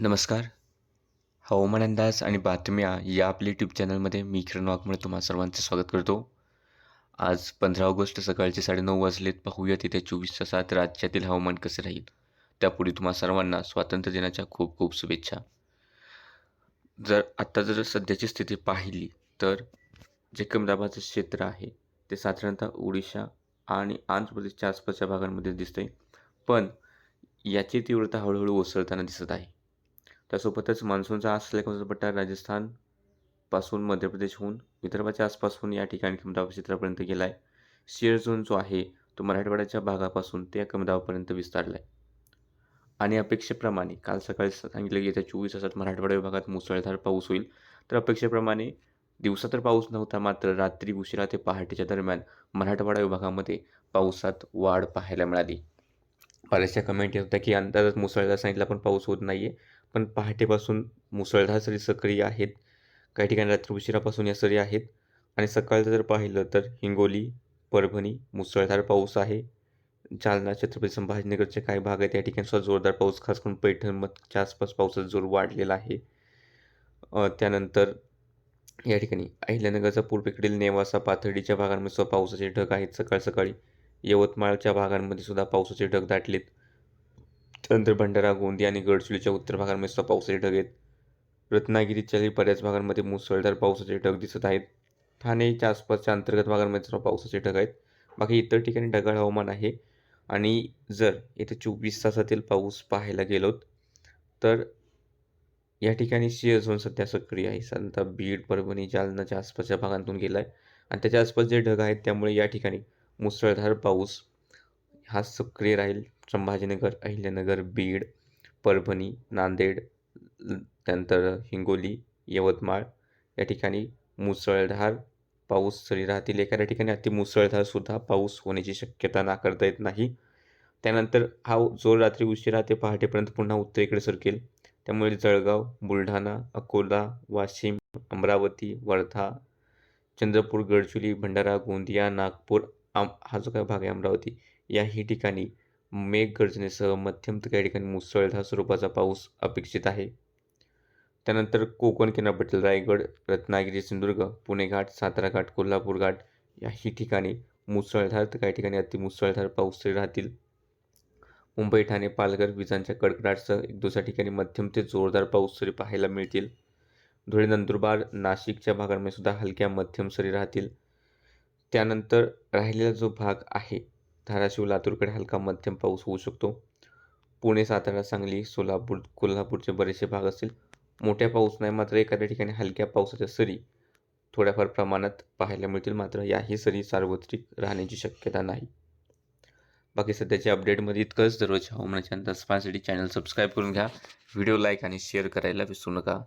नमस्कार. हवामान अंदाज आणि बातम्या या आपल्या यूट्यूब चॅनलमध्ये मी किरण वाघमळे तुम्हा सर्वांचं स्वागत करतो. आज पंधरा ऑगस्ट सकाळचे साडेनऊ वाजलेत. पाहूयात येत्या चोवीस तासात राज्यातील हवामान कसे राहील. त्यापुढे तुम्हा सर्वांना स्वातंत्र्य दिनाच्या खूप खूप शुभेच्छा. जर आत्ता जर सध्याची स्थिती पाहिली तर जे कमी दाबाचं क्षेत्र आहे. ते साधारणतः ओडिशा आणि आंध्र प्रदेशच्या आसपासच्या भागांमध्ये दिसते पण याची तीव्रता हळूहळू ओसरताना दिसत आहे. त्यासोबतच मान्सूनचा असलेला पट्टा राजस्थानपासून मध्य प्रदेशहून विदर्भाच्या आसपासून या ठिकाणी कमीदाब क्षेत्रापर्यंत गेला आहे शेअर झोन जो आहे तो मराठवाड्याच्या भागापासून त्या कमीदाबापर्यंत विस्तारला आहे आणि अपेक्षेप्रमाणे काल सकाळी सांगितलं की येत्या चोवीस तासात मराठवाडा विभागात मुसळधार पाऊस होईल. तर अपेक्षेप्रमाणे दिवसा तर पाऊस नव्हता मात्र रात्री उशिरा ते पहाटेच्या दरम्यान मराठवाडा विभागामध्ये पावसात वाढ पाहायला मिळाली. बऱ्याचशा कमेंट येत होत्या की अंदाजात मुसळधार सांगितला पण पाऊस होत नाही आहे पण पहाटेपासून मुसळधार सरी सक्रिय आहेत. काही ठिकाणी रात्री उशिरापासून या सरी आहेत. आणि सकाळचं जर पाहिलं तर हिंगोली परभणी मुसळधार पाऊस आहे. जालना छत्रपती संभाजीनगरचे काही भाग आहेत. या ठिकाणी सुद्धा जोरदार पाऊस खास करून पैठणच्या आसपास पावसाचा जोर वाढलेला आहे. त्यानंतर या ठिकाणी अहिल्यानगरचा पूर्वेकडील नेवासा पाथर्डीच्या भागांमध्ये सुद्धा पावसाचे ढग आहेत. सकाळ सकाळी यवतमाळच्या भागांमध्ये सुद्धा पावसाचे ढग दाटलेत. त्यानंतर भंडारा गोंदिया आणि गडचिरोलीच्या उत्तर भागांमध्ये सुद्धा पावसाचे ढग आहेत. रत्नागिरीच्याही बऱ्याच भागांमध्ये मुसळधार पावसाचे ढग दिसत आहेत. ठाणेच्या आसपासच्या अंतर्गत भागांमध्ये सुद्धा पावसाचे ढग आहेत. बाकी इतर ठिकाणी ढगाळ हवामान आहे. आणि जर येथे चोवीस तासातील पाऊस पाहायला गेलोत तर या ठिकाणी शिअर झोन सध्या सक्रिय आहे. साधारणतः बीड परभणी जालनाच्या आसपासच्या भागांतून गेला आहे आणि त्याच्या आसपास जे ढग आहेत त्यामुळे या ठिकाणी मुसळधार पाऊस हा सक्रिय राहील. संभाजीनगर अहिल्यानगर बीड परभणी नांदेड त्यानंतर हिंगोली यवतमाळ या ठिकाणी मुसळधार पाऊस जरी राहतील. एखाद्या ठिकाणी अति मुसळधारसुद्धा पाऊस होण्याची शक्यता नाकारता येत नाही. त्यानंतर हा जोर रात्री उशिरा ते पहाटेपर्यंत पुन्हा उत्तरेकडे सरकेल. त्यामुळे जळगाव बुलढाणा अकोला वाशिम अमरावती वर्धा चंद्रपूर गडचुली भंडारा गोंदिया नागपूर आम हा जो काय भाग आहे अमरावती याही ठिकाणी मेघगर्जनेसह मध्यम ते काही ठिकाणी मुसळधार स्वरूपाचा पाऊस अपेक्षित आहे. त्यानंतर कोकण किनारपट्टी रायगड रत्नागिरी सिंधुदुर्ग पुणे घाट सातारा घाट कोल्हापूर घाट याही ठिकाणी मुसळधार तर काही ठिकाणी अतिमुसळधार पाऊस तरी राहतील. मुंबई ठाणे पालघर विजांच्या कडकडाटसह एक दुसऱ्या ठिकाणी मध्यम ते जोरदार पाऊस सरी पाहायला मिळतील. धुळे नंदुरबार नाशिकच्या भागांमध्ये सुद्धा हलक्या मध्यम सरी राहतील. त्यानंतर राहिलेला जो भाग आहे धाराशिव लातूरकडे हलका मध्यम पाऊस होऊ शकतो. पुणे सातारा सांगली सोलापूर कोल्हापूरचे बरेचसे भाग असतील. मोठ्या पाऊस नाही मात्र एखाद्या ठिकाणी हलक्या पावसाच्या सरी थोड्याफार प्रमाणात पाहायला मिळतील. मात्र याही सरी सार्वत्रिक राहण्याची शक्यता नाही. बाकी सध्याच्या अपडेटमध्ये इतकंच. दररोज हवामानाच्या अंदाज पाहण्यासाठी चॅनल सबस्क्राईब करून घ्या. व्हिडिओ लाईक आणि शेअर करायला विसरू नका.